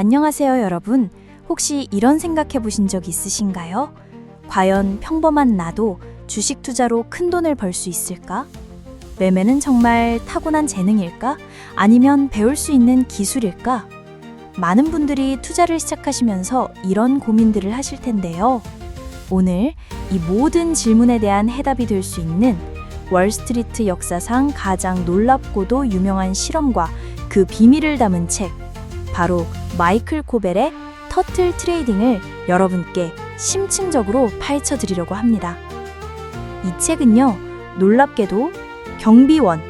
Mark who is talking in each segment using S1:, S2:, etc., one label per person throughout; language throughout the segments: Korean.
S1: 안녕하세요, 여러분. 혹시 이런 생각해 보신 적 있으신가요? 과연 평범한 나도 주식 투자로 큰 돈을 벌 수 있을까? 매매는 정말 타고난 재능일까? 아니면 배울 수 있는 기술일까? 많은 분들이 투자를 시작하시면서 이런 고민들을 하실 텐데요. 오늘 이 모든 질문에 대한 해답이 될 수 있는 월스트리트 역사상 가장 놀랍고도 유명한 실험과 그 비밀을 담은 책, 바로 마이클 코벨의 터틀 트레이딩을 여러분께 심층적으로 파헤쳐 드리려고 합니다. 이 책은요, 놀랍게도 경비원,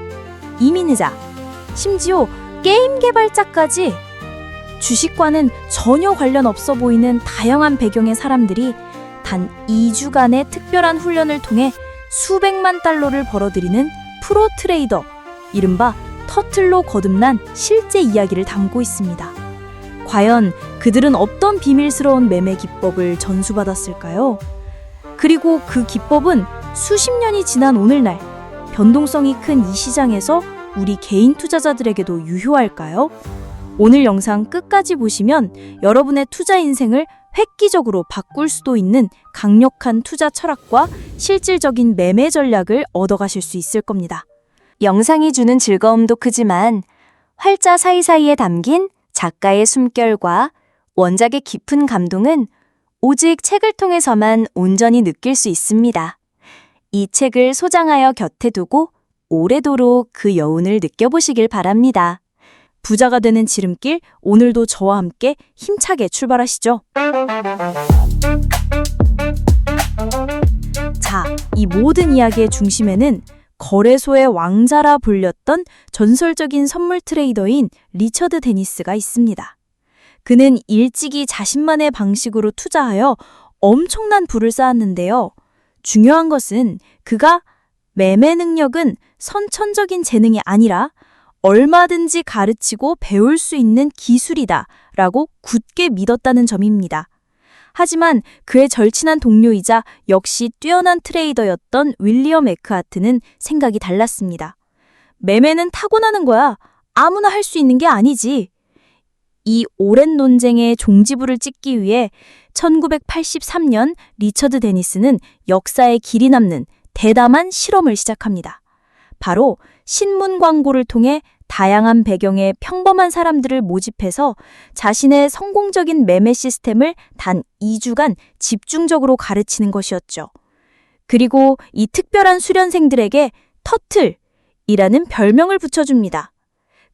S1: 이민의자, 심지어 게임 개발자까지 주식과는 전혀 관련 없어 보이는 다양한 배경의 사람들이 단 2주간의 특별한 훈련을 통해 수백만 달러를 벌어들이는 프로 트레이더, 이른바 터틀로 거듭난 실제 이야기를 담고 있습니다. 과연 그들은 어떤 비밀스러운 매매 기법을 전수받았을까요? 그리고 그 기법은 수십 년이 지난 오늘날 변동성이 큰 이 시장에서 우리 개인 투자자들에게도 유효할까요? 오늘 영상 끝까지 보시면 여러분의 투자 인생을 획기적으로 바꿀 수도 있는 강력한 투자 철학과 실질적인 매매 전략을 얻어가실 수 있을 겁니다. 영상이 주는 즐거움도 크지만 활자 사이사이에 담긴 작가의 숨결과 원작의 깊은 감동은 오직 책을 통해서만 온전히 느낄 수 있습니다. 이 책을 소장하여 곁에 두고 오래도록 그 여운을 느껴보시길 바랍니다. 부자가 되는 지름길, 오늘도 저와 함께 힘차게 출발하시죠. 자, 이 모든 이야기의 중심에는 거래소의 왕자라 불렸던 전설적인 선물 트레이더인 리처드 데니스가 있습니다. 그는 일찍이 자신만의 방식으로 투자하여 엄청난 부를 쌓았는데요. 중요한 것은 그가 매매 능력은 선천적인 재능이 아니라 얼마든지 가르치고 배울 수 있는 기술이다 라고 굳게 믿었다는 점입니다. 하지만 그의 절친한 동료이자 역시 뛰어난 트레이더였던 윌리엄 에크하트는 생각이 달랐습니다. 매매는 타고나는 거야. 아무나 할 수 있는 게 아니지. 이 오랜 논쟁의 종지부를 찍기 위해 1983년 리처드 데니스는 역사에 길이 남는 대담한 실험을 시작합니다. 바로 신문 광고를 통해 다양한 배경의 평범한 사람들을 모집해서 자신의 성공적인 매매 시스템을 단 2주간 집중적으로 가르치는 것이었죠. 그리고 이 특별한 수련생들에게 터틀이라는 별명을 붙여줍니다.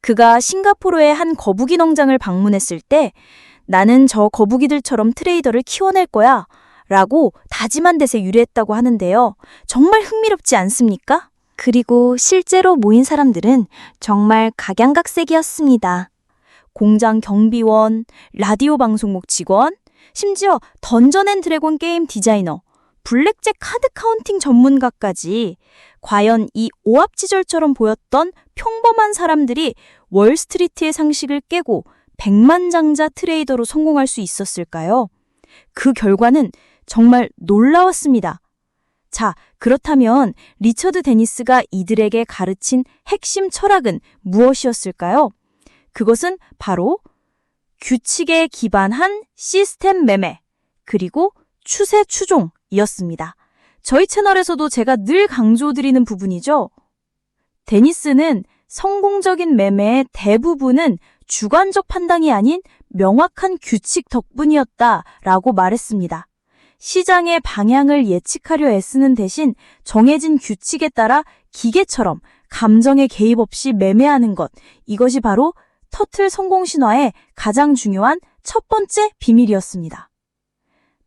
S1: 그가 싱가포르의 한 거북이 농장을 방문했을 때 나는 저 거북이들처럼 트레이더를 키워낼 거야 라고 다짐한 데서 유래했다고 하는데요. 정말 흥미롭지 않습니까? 그리고 실제로 모인 사람들은 정말 각양각색이었습니다. 공장 경비원, 라디오 방송국 직원, 심지어 던전 앤 드래곤 게임 디자이너, 블랙잭 카드 카운팅 전문가까지 과연 이 오합지졸처럼 보였던 평범한 사람들이 월스트리트의 상식을 깨고 백만장자 트레이더로 성공할 수 있었을까요? 그 결과는 정말 놀라웠습니다. 자, 그렇다면 리처드 데니스가 이들에게 가르친 핵심 철학은 무엇이었을까요? 그것은 바로 규칙에 기반한 시스템 매매, 그리고 추세 추종이었습니다. 저희 채널에서도 제가 늘 강조드리는 부분이죠. 데니스는 성공적인 매매의 대부분은 주관적 판단이 아닌 명확한 규칙 덕분이었다라고 말했습니다. 시장의 방향을 예측하려 애쓰는 대신 정해진 규칙에 따라 기계처럼 감정의 개입 없이 매매하는 것. 이것이 바로 터틀 성공 신화의 가장 중요한 첫 번째 비밀이었습니다.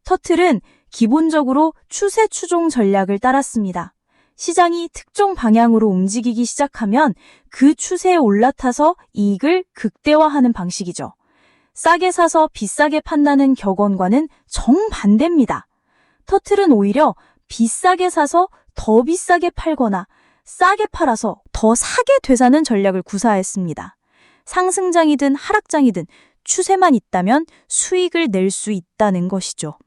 S1: 터틀은 기본적으로 추세 추종 전략을 따랐습니다. 시장이 특정 방향으로 움직이기 시작하면 그 추세에 올라타서 이익을 극대화하는 방식이죠. 싸게 사서 비싸게 판다는 격언과는 정반대입니다. 터틀은 오히려 비싸게 사서 더 비싸게 팔거나 싸게 팔아서 더 사게 되사는 전략을 구사했습니다. 상승장이든 하락장이든 추세만 있다면 수익을 낼 수 있다는 것이죠.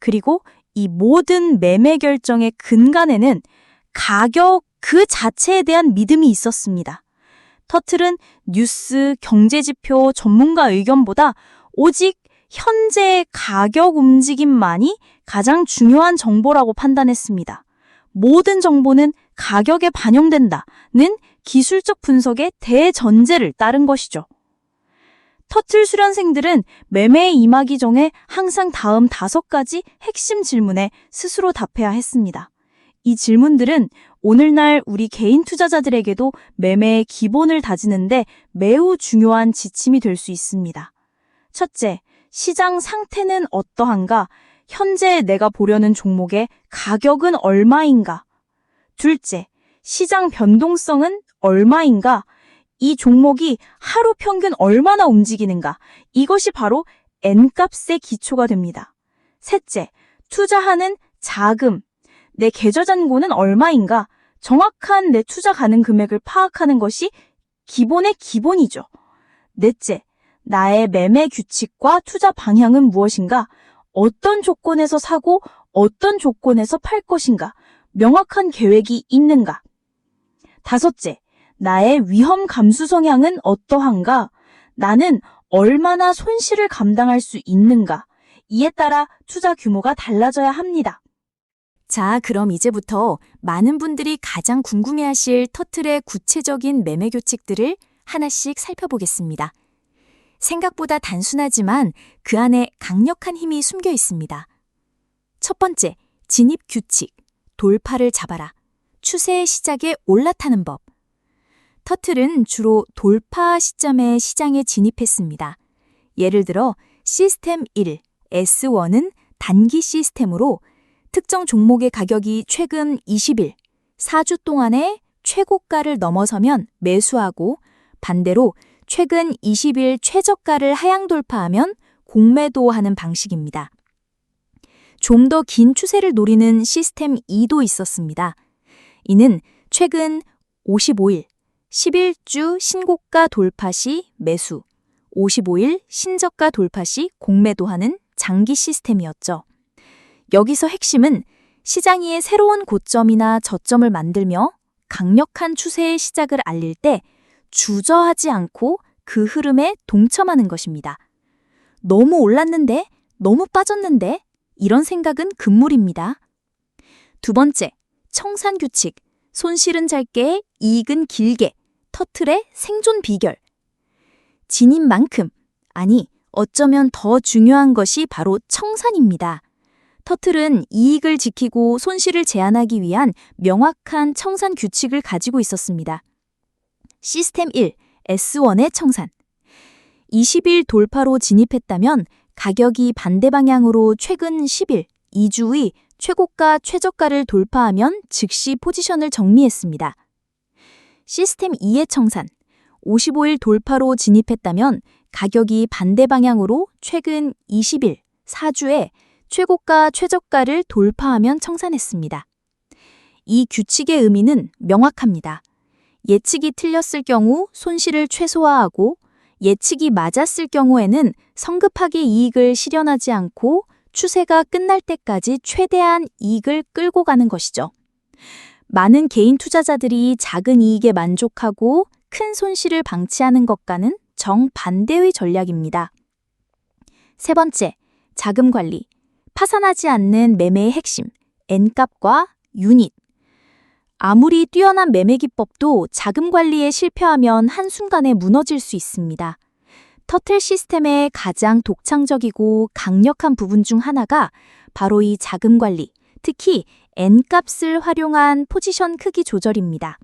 S1: 그리고 이 모든 매매 결정의 근간에는 가격 그 자체에 대한 믿음이 있었습니다. 터틀은 뉴스, 경제지표, 전문가 의견보다 오직 현재 가격 움직임만이 가장 중요한 정보라고 판단했습니다. 모든 정보는 가격에 반영된다는 기술적 분석의 대전제를 따른 것이죠. 터틀 수련생들은 매매에 임하기 전에 항상 다음 다섯 가지 핵심 질문에 스스로 답해야 했습니다. 이 질문들은 오늘날 우리 개인 투자자들에게도 매매의 기본을 다지는데 매우 중요한 지침이 될 수 있습니다. 첫째, 시장 상태는 어떠한가? 현재 내가 보려는 종목의 가격은 얼마인가? 둘째, 시장 변동성은 얼마인가? 이 종목이 하루 평균 얼마나 움직이는가? 이것이 바로 N값의 기초가 됩니다. 셋째, 투자하는 자금. 내 계좌 잔고는 얼마인가? 정확한 내 투자 가능 금액을 파악하는 것이 기본의 기본이죠. 넷째, 나의 매매 규칙과 투자 방향은 무엇인가? 어떤 조건에서 사고 어떤 조건에서 팔 것인가? 명확한 계획이 있는가? 다섯째, 나의 위험 감수 성향은 어떠한가? 나는 얼마나 손실을 감당할 수 있는가? 이에 따라 투자 규모가 달라져야 합니다.
S2: 자, 그럼 이제부터 많은 분들이 가장 궁금해하실 터틀의 구체적인 매매 규칙들을 하나씩 살펴보겠습니다. 생각보다 단순하지만 그 안에 강력한 힘이 숨겨 있습니다. 첫 번째, 진입 규칙. 돌파를 잡아라. 추세의 시작에 올라타는 법. 터틀은 주로 돌파 시점에 시장에 진입했습니다. 예를 들어 시스템 1, S1은 단기 시스템으로 특정 종목의 가격이 최근 20일, 4주 동안의 최고가를 넘어서면 매수하고 반대로 최근 20일 최저가를 하향 돌파하면 공매도하는 방식입니다. 좀 더 긴 추세를 노리는 시스템 2도 있었습니다. 이는 최근 55일, 11주 신고가 돌파 시 매수, 55일 신저가 돌파 시 공매도하는 장기 시스템이었죠. 여기서 핵심은 시장이 새로운 고점이나 저점을 만들며 강력한 추세의 시작을 알릴 때 주저하지 않고 그 흐름에 동참하는 것입니다. 너무 올랐는데, 너무 빠졌는데, 이런 생각은 금물입니다. 두 번째, 청산 규칙. 손실은 짧게, 이익은 길게. 터틀의 생존 비결. 진입만큼, 아니, 어쩌면 더 중요한 것이 바로 청산입니다. 터틀은 이익을 지키고 손실을 제한하기 위한 명확한 청산 규칙을 가지고 있었습니다. 시스템 1, S1의 청산. 20일 돌파로 진입했다면 가격이 반대 방향으로 최근 10일, 2주의 최고가 최저가를 돌파하면 즉시 포지션을 정리했습니다. 시스템 2의 청산. 55일 돌파로 진입했다면 가격이 반대 방향으로 최근 20일, 4주에 최고가 최저가를 돌파하면 청산했습니다. 이 규칙의 의미는 명확합니다. 예측이 틀렸을 경우 손실을 최소화하고 예측이 맞았을 경우에는 성급하게 이익을 실현하지 않고 추세가 끝날 때까지 최대한 이익을 끌고 가는 것이죠. 많은 개인 투자자들이 작은 이익에 만족하고 큰 손실을 방치하는 것과는 정반대의 전략입니다. 세 번째, 자금 관리. 파산하지 않는 매매의 핵심, N값과 유닛. 아무리 뛰어난 매매 기법도 자금 관리에 실패하면 한순간에 무너질 수 있습니다. 터틀 시스템의 가장 독창적이고 강력한 부분 중 하나가 바로 이 자금 관리, 특히 N값을 활용한 포지션 크기 조절입니다.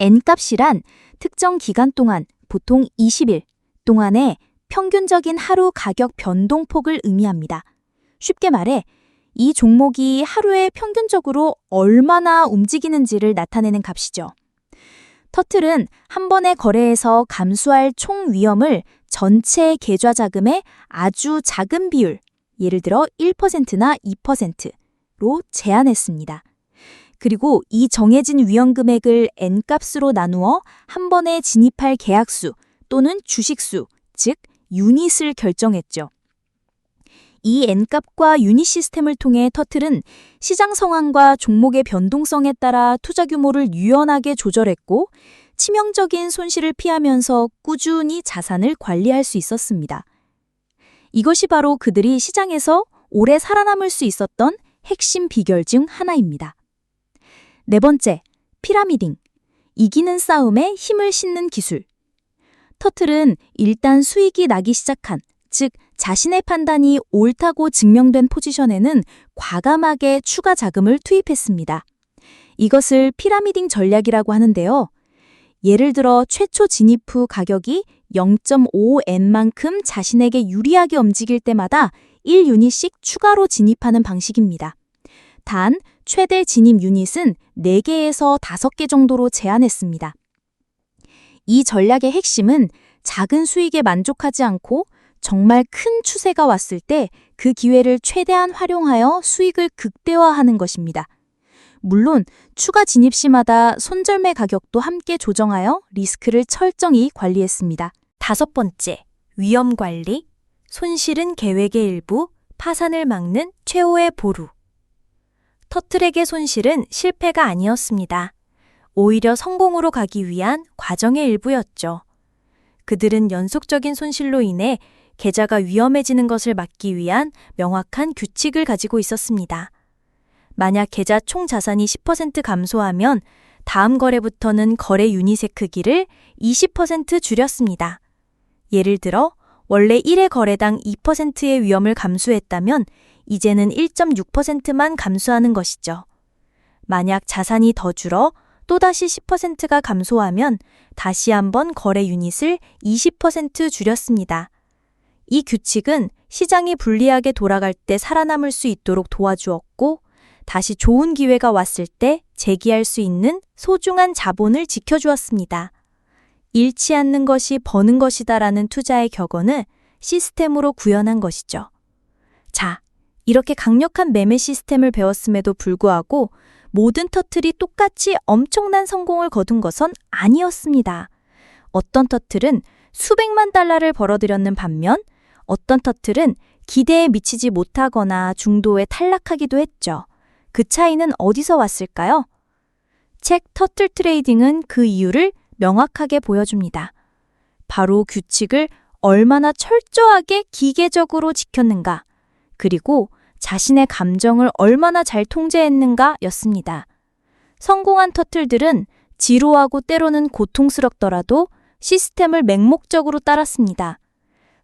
S2: N값이란 특정 기간 동안 보통 20일 동안의 평균적인 하루 가격 변동폭을 의미합니다. 쉽게 말해 이 종목이 하루에 평균적으로 얼마나 움직이는지를 나타내는 값이죠. 터틀은 한 번의 거래에서 감수할 총 위험을 전체 계좌 자금의 아주 작은 비율, 예를 들어 1%나 2%로 제한했습니다. 그리고 이 정해진 위험 금액을 N값으로 나누어 한 번에 진입할 계약수 또는 주식수, 즉 유닛을 결정했죠. 이 N값과 유닛 시스템을 통해 터틀은 시장 상황과 종목의 변동성에 따라 투자 규모를 유연하게 조절했고 치명적인 손실을 피하면서 꾸준히 자산을 관리할 수 있었습니다. 이것이 바로 그들이 시장에서 오래 살아남을 수 있었던 핵심 비결 중 하나입니다. 네 번째, 피라미딩. 이기는 싸움에 힘을 싣는 기술. 터틀은 일단 수익이 나기 시작한, 즉, 자신의 판단이 옳다고 증명된 포지션에는 과감하게 추가 자금을 투입했습니다. 이것을 피라미딩 전략이라고 하는데요. 예를 들어 최초 진입 후 가격이 0.5N만큼 자신에게 유리하게 움직일 때마다 1유닛씩 추가로 진입하는 방식입니다. 단, 최대 진입 유닛은 4개에서 5개 정도로 제한했습니다. 이 전략의 핵심은 작은 수익에 만족하지 않고 정말 큰 추세가 왔을 때 그 기회를 최대한 활용하여 수익을 극대화하는 것입니다. 물론 추가 진입 시마다 손절매 가격도 함께 조정하여 리스크를 철저히 관리했습니다.
S1: 다섯 번째, 위험 관리, 손실은 계획의 일부, 파산을 막는 최후의 보루. 터틀에게 손실은 실패가 아니었습니다. 오히려 성공으로 가기 위한 과정의 일부였죠. 그들은 연속적인 손실로 인해 계좌가 위험해지는 것을 막기 위한 명확한 규칙을 가지고 있었습니다. 만약 계좌 총 자산이 10% 감소하면 다음 거래부터는 거래 유닛의 크기를 20% 줄였습니다. 예를 들어 원래 1회 거래당 2%의 위험을 감수했다면 이제는 1.6%만 감수하는 것이죠. 만약 자산이 더 줄어 또다시 10%가 감소하면 다시 한번 거래 유닛을 20% 줄였습니다. 이 규칙은 시장이 불리하게 돌아갈 때 살아남을 수 있도록 도와주었고 다시 좋은 기회가 왔을 때 재기할 수 있는 소중한 자본을 지켜주었습니다. 잃지 않는 것이 버는 것이다라는 투자의 격언을 시스템으로 구현한 것이죠. 자, 이렇게 강력한 매매 시스템을 배웠음에도 불구하고 모든 터틀이 똑같이 엄청난 성공을 거둔 것은 아니었습니다. 어떤 터틀은 수백만 달러를 벌어들였는 반면 어떤 터틀은 기대에 미치지 못하거나 중도에 탈락하기도 했죠. 그 차이는 어디서 왔을까요? 책 터틀 트레이딩은 그 이유를 명확하게 보여줍니다. 바로 규칙을 얼마나 철저하게 기계적으로 지켰는가, 그리고 자신의 감정을 얼마나 잘 통제했는가 였습니다. 성공한 터틀들은 지루하고 때로는 고통스럽더라도 시스템을 맹목적으로 따랐습니다.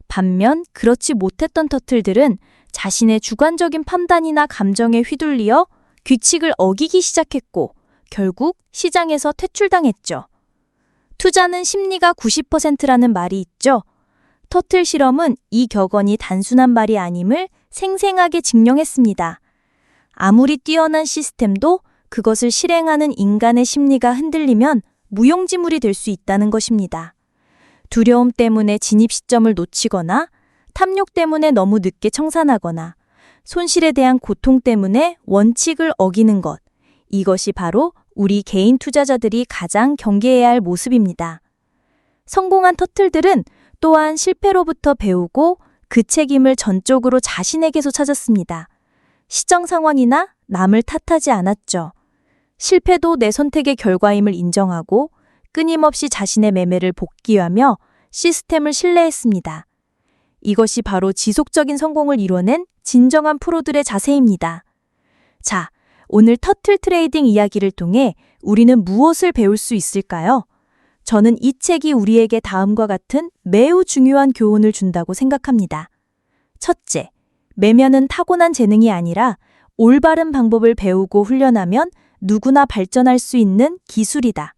S1: 반면 그렇지 못했던 터틀들은 자신의 주관적인 판단이나 감정에 휘둘리어 규칙을 어기기 시작했고 결국 시장에서 퇴출당했죠. 투자는 심리가 90%라는 말이 있죠. 터틀 실험은 이 격언이 단순한 말이 아님을 생생하게 증명했습니다. 아무리 뛰어난 시스템도 그것을 실행하는 인간의 심리가 흔들리면 무용지물이 될 수 있다는 것입니다. 두려움 때문에 진입 시점을 놓치거나 탐욕 때문에 너무 늦게 청산하거나 손실에 대한 고통 때문에 원칙을 어기는 것. 이것이 바로 우리 개인 투자자들이 가장 경계해야 할 모습입니다. 성공한 터틀들은 또한 실패로부터 배우고 그 책임을 전적으로 자신에게서 찾았습니다. 시정 상황이나 남을 탓하지 않았죠. 실패도 내 선택의 결과임을 인정하고 끊임없이 자신의 매매를 복귀하며 시스템을 신뢰했습니다. 이것이 바로 지속적인 성공을 이뤄낸 진정한 프로들의 자세입니다. 자, 오늘 터틀 트레이딩 이야기를 통해 우리는 무엇을 배울 수 있을까요? 저는 이 책이 우리에게 다음과 같은 매우 중요한 교훈을 준다고 생각합니다. 첫째, 매면은 타고난 재능이 아니라 올바른 방법을 배우고 훈련하면 누구나 발전할 수 있는 기술이다.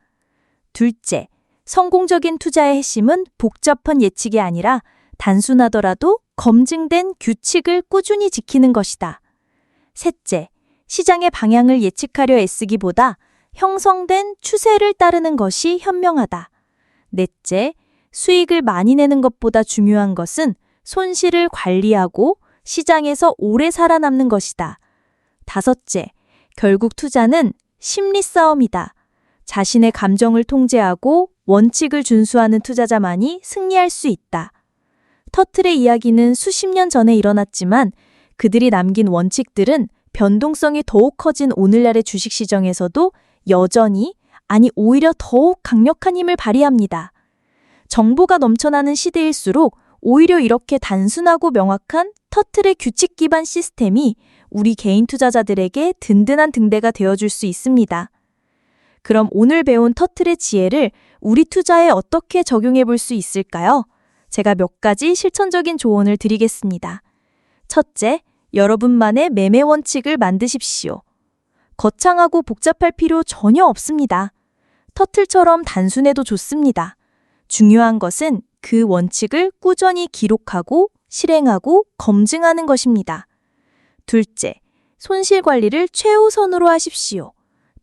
S1: 둘째, 성공적인 투자의 핵심은 복잡한 예측이 아니라 단순하더라도 검증된 규칙을 꾸준히 지키는 것이다. 셋째, 시장의 방향을 예측하려 애쓰기보다 형성된 추세를 따르는 것이 현명하다. 넷째, 수익을 많이 내는 것보다 중요한 것은 손실을 관리하고 시장에서 오래 살아남는 것이다. 다섯째, 결국 투자는 심리 싸움이다. 자신의 감정을 통제하고 원칙을 준수하는 투자자만이 승리할 수 있다. 터틀의 이야기는 수십 년 전에 일어났지만 그들이 남긴 원칙들은 변동성이 더욱 커진 오늘날의 주식시장에서도 여전히
S2: 아니 오히려 더욱 강력한 힘을 발휘합니다. 정보가 넘쳐나는 시대일수록 오히려 이렇게 단순하고 명확한 터틀의 규칙 기반 시스템이 우리 개인 투자자들에게 든든한 등대가 되어줄 수 있습니다. 그럼 오늘 배운 터틀의 지혜를 우리 투자에 어떻게 적용해 볼 수 있을까요? 제가 몇 가지 실천적인 조언을 드리겠습니다. 첫째, 여러분만의 매매 원칙을 만드십시오. 거창하고 복잡할 필요 전혀 없습니다. 터틀처럼 단순해도 좋습니다. 중요한 것은 그 원칙을 꾸준히 기록하고 실행하고 검증하는 것입니다. 둘째, 손실 관리를 최우선으로 하십시오.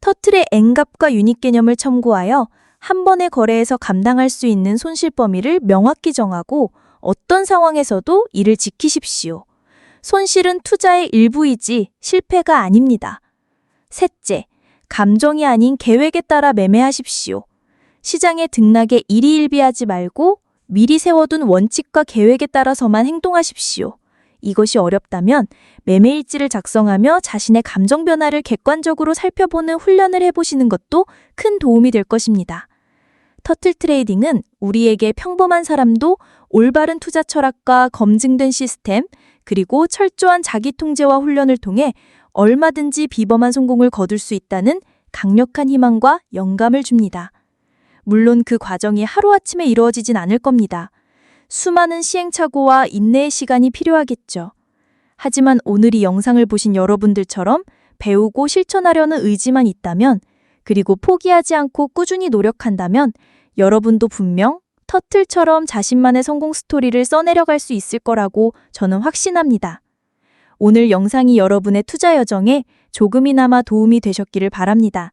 S2: 터틀의 N값과 유닛 개념을 첨구하여 한 번의 거래에서 감당할 수 있는 손실 범위를 명확히 정하고 어떤 상황에서도 이를 지키십시오. 손실은 투자의 일부이지 실패가 아닙니다. 셋째, 감정이 아닌 계획에 따라 매매하십시오. 시장의 등락에 일희일비하지 말고 미리 세워둔 원칙과 계획에 따라서만 행동하십시오. 이것이 어렵다면 매매일지를 작성하며 자신의 감정 변화를 객관적으로 살펴보는 훈련을 해보시는 것도 큰 도움이 될 것입니다. 터틀 트레이딩은 우리에게 평범한 사람도 올바른 투자 철학과 검증된 시스템, 그리고 철저한 자기 통제와 훈련을 통해 얼마든지 비범한 성공을 거둘 수 있다는 강력한 희망과 영감을 줍니다. 물론 그 과정이 하루아침에 이루어지진 않을 겁니다. 수많은 시행착오와 인내의 시간이 필요하겠죠. 하지만 오늘 이 영상을 보신 여러분들처럼 배우고 실천하려는 의지만 있다면, 그리고 포기하지 않고 꾸준히 노력한다면, 여러분도 분명 터틀처럼 자신만의 성공 스토리를 써내려갈 수 있을 거라고 저는 확신합니다. 오늘 영상이 여러분의 투자 여정에 조금이나마 도움이 되셨기를 바랍니다.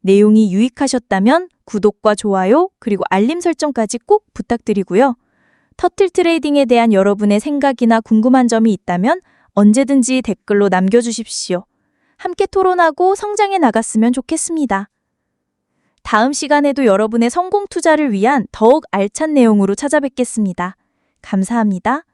S2: 내용이 유익하셨다면 구독과 좋아요, 그리고 알림 설정까지 꼭 부탁드리고요. 터틀 트레이딩에 대한 여러분의 생각이나 궁금한 점이 있다면 언제든지 댓글로 남겨주십시오. 함께 토론하고 성장해 나갔으면 좋겠습니다. 다음 시간에도 여러분의 성공 투자를 위한 더욱 알찬 내용으로 찾아뵙겠습니다. 감사합니다.